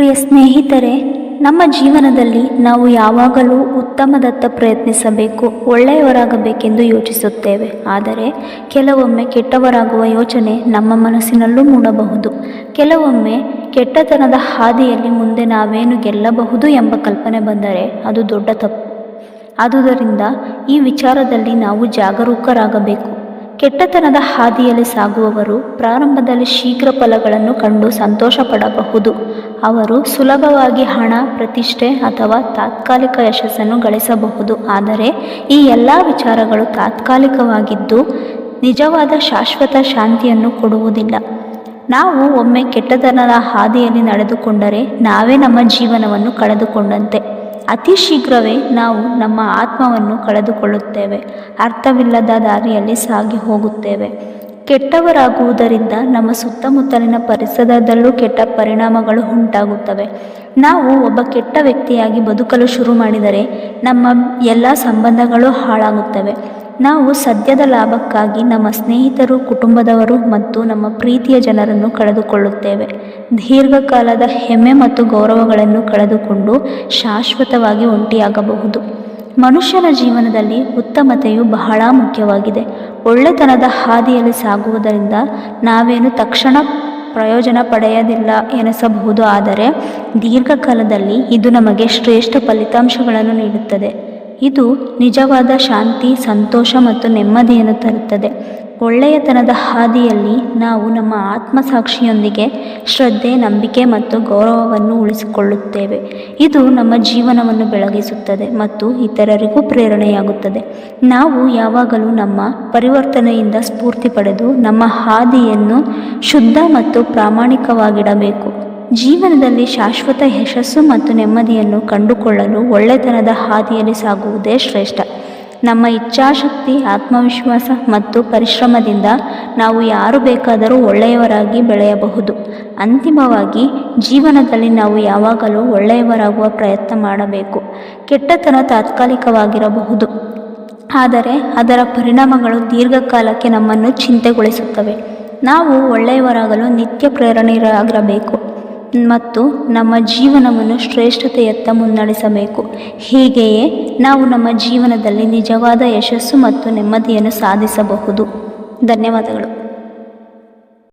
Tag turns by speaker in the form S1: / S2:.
S1: ಪ್ರಿಯ ಸ್ನೇಹಿತರೆ, ನಮ್ಮ ಜೀವನದಲ್ಲಿ ನಾವು ಯಾವಾಗಲೂ ಉತ್ತಮದತ್ತ ಪ್ರಯತ್ನಿಸಬೇಕು, ಒಳ್ಳೆಯವರಾಗಬೇಕೆಂದು ಯೋಚಿಸುತ್ತೇವೆ. ಆದರೆ, ಕೆಲವೊಮ್ಮೆ ಕೆಟ್ಟವರಾಗುವ ಯೋಚನೆ ನಮ್ಮ ಮನಸ್ಸಿನಲ್ಲೂ ಮೂಡಬಹುದು. ಕೆಲವೊಮ್ಮೆ ಕೆಟ್ಟತನದ ಹಾದಿಯಲ್ಲಿ ಮುಂದೆ ನಾವೇನು ಗೆಲ್ಲಬಹುದು ಎಂಬ ಕಲ್ಪನೆ ಬಂದರೆ ಅದು ದೊಡ್ಡ ತಪ್ಪು. ಆದುದರಿಂದ ಈ ವಿಚಾರದಲ್ಲಿ ನಾವು ಜಾಗರೂಕರಾಗಬೇಕು. ಕೆಟ್ಟತನದ ಹಾದಿಯಲ್ಲಿ ಸಾಗುವವರು ಪ್ರಾರಂಭದಲ್ಲಿ ಶೀಘ್ರ ಫಲಗಳನ್ನು ಕಂಡು ಸಂತೋಷ ಪಡಬಹುದು ಅವರು ಸುಲಭವಾಗಿ ಹಣ, ಪ್ರತಿಷ್ಠೆ ಅಥವಾ ತಾತ್ಕಾಲಿಕ ಯಶಸ್ಸನ್ನು ಗಳಿಸಬಹುದು. ಆದರೆ ಈ ಎಲ್ಲ ವಿಚಾರಗಳು ತಾತ್ಕಾಲಿಕವಾಗಿದ್ದು ನಿಜವಾದ ಶಾಶ್ವತ ಶಾಂತಿಯನ್ನು ಕೊಡುವುದಿಲ್ಲ. ನಾವು ಒಮ್ಮೆ ಕೆಟ್ಟತನದ ಹಾದಿಯಲ್ಲಿ ನಡೆದುಕೊಂಡರೆ ನಾವೇ ನಮ್ಮ ಜೀವನವನ್ನು ಕಳೆದುಕೊಂಡಂತೆ. ಅತಿ ಶೀಘ್ರವೇ ನಾವು ನಮ್ಮ ಆತ್ಮವನ್ನು ಕಳೆದುಕೊಳ್ಳುತ್ತೇವೆ. ಅರ್ಥವಿಲ್ಲದ ದಾರಿಯಲ್ಲಿ ಸಾಗಿ ಹೋಗುತ್ತೇವೆ. ಕೆಟ್ಟವರಾಗುವುದರಿಂದ ನಮ್ಮ ಸುತ್ತಮುತ್ತಲಿನ ಪರಿಸರದಲ್ಲೂ ಕೆಟ್ಟ ಪರಿಣಾಮಗಳು ಉಂಟಾಗುತ್ತವೆ. ನಾವು ಒಬ್ಬ ಕೆಟ್ಟ ವ್ಯಕ್ತಿಯಾಗಿ ಬದುಕಲು ಶುರು ಮಾಡಿದರೆ ನಮ್ಮ ಎಲ್ಲ ಸಂಬಂಧಗಳು ಹಾಳಾಗುತ್ತವೆ. ನಾವು ಸದ್ಯದ ಲಾಭಕ್ಕಾಗಿ ನಮ್ಮ ಸ್ನೇಹಿತರು, ಕುಟುಂಬದವರು ಮತ್ತು ನಮ್ಮ ಪ್ರೀತಿಯ ಜನರನ್ನು ಕಳೆದುಕೊಳ್ಳುತ್ತೇವೆ. ದೀರ್ಘಕಾಲದ ಹೆಮ್ಮೆ ಮತ್ತು ಗೌರವಗಳನ್ನು ಕಳೆದುಕೊಂಡು ಶಾಶ್ವತವಾಗಿ ಒಂಟಿಯಾಗಬಹುದು. ಮನುಷ್ಯನ ಜೀವನದಲ್ಲಿ ಉತ್ತಮತೆಯು ಬಹಳ ಮುಖ್ಯವಾಗಿದೆ. ಒಳ್ಳೆತನದ ಹಾದಿಯಲ್ಲಿ ಸಾಗುವುದರಿಂದ ನಾವೇನು ತಕ್ಷಣ ಪ್ರಯೋಜನ ಪಡೆಯದಿಲ್ಲ ಎನಿಸಬಹುದು, ಆದರೆ ದೀರ್ಘಕಾಲದಲ್ಲಿ ಇದು ನಮಗೆ ಶ್ರೇಷ್ಠ ಫಲಿತಾಂಶಗಳನ್ನು ನೀಡುತ್ತದೆ. ಇದು ನಿಜವಾದ ಶಾಂತಿ, ಸಂತೋಷ ಮತ್ತು ನೆಮ್ಮದಿಯನ್ನು ತರುತ್ತದೆ. ಒಳ್ಳೆಯತನದ ಹಾದಿಯಲ್ಲಿ ನಾವು ನಮ್ಮ ಆತ್ಮಸಾಕ್ಷಿಯೊಂದಿಗೆ ಶ್ರದ್ಧೆ, ನಂಬಿಕೆ ಮತ್ತು ಗೌರವವನ್ನು ಉಳಿಸಿಕೊಳ್ಳುತ್ತೇವೆ. ಇದು ನಮ್ಮ ಜೀವನವನ್ನು ಬೆಳಗಿಸುತ್ತದೆ ಮತ್ತು ಇತರರಿಗೂ ಪ್ರೇರಣೆಯಾಗುತ್ತದೆ. ನಾವು ಯಾವಾಗಲೂ ನಮ್ಮ ಪರಿವರ್ತನೆಯಿಂದ ಸ್ಫೂರ್ತಿ ಪಡೆದು ನಮ್ಮ ಹಾದಿಯನ್ನು ಶುದ್ಧ ಮತ್ತು ಪ್ರಾಮಾಣಿಕವಾಗಿಡಬೇಕು. ಜೀವನದಲ್ಲಿ ಶಾಶ್ವತ ಯಶಸ್ಸು ಮತ್ತು ನೆಮ್ಮದಿಯನ್ನು ಕಂಡುಕೊಳ್ಳಲು ಒಳ್ಳೆತನದ ಹಾದಿಯಲ್ಲಿ ಸಾಗುವುದೇ ಶ್ರೇಷ್ಠ. ನಮ್ಮ ಇಚ್ಛಾಶಕ್ತಿ, ಆತ್ಮವಿಶ್ವಾಸ ಮತ್ತು ಪರಿಶ್ರಮದಿಂದ ನಾವು ಯಾರು ಬೇಕಾದರೂ ಒಳ್ಳೆಯವರಾಗಿ ಬೆಳೆಯಬಹುದು. ಅಂತಿಮವಾಗಿ, ಜೀವನದಲ್ಲಿ ನಾವು ಯಾವಾಗಲೂ ಒಳ್ಳೆಯವರಾಗುವ ಪ್ರಯತ್ನ ಮಾಡಬೇಕು. ಕೆಟ್ಟತನ ತಾತ್ಕಾಲಿಕವಾಗಿರಬಹುದು. ಆದರೆ, ಅದರ ಪರಿಣಾಮಗಳು ದೀರ್ಘಕಾಲಕ್ಕೆ ನಮ್ಮನ್ನು ಚಿಂತೆಗೊಳಿಸುತ್ತವೆ. ನಾವು ಒಳ್ಳೆಯವರಾಗಲು ನಿತ್ಯ ಪ್ರೇರಣೆಯಾಗಿರಬೇಕು. ಮತ್ತು ನಮ್ಮ ಜೀವನವನ್ನು ಶ್ರೇಷ್ಠತೆಯತ್ತ ಮುನ್ನಡೆಸಬೇಕು. ಹೀಗೆಯೇ ನಾವು ನಮ್ಮ ಜೀವನದಲ್ಲಿ ನಿಜವಾದ ಯಶಸ್ಸು ಮತ್ತು ನೆಮ್ಮದಿಯನ್ನು ಸಾಧಿಸಬಹುದು. ಧನ್ಯವಾದಗಳು.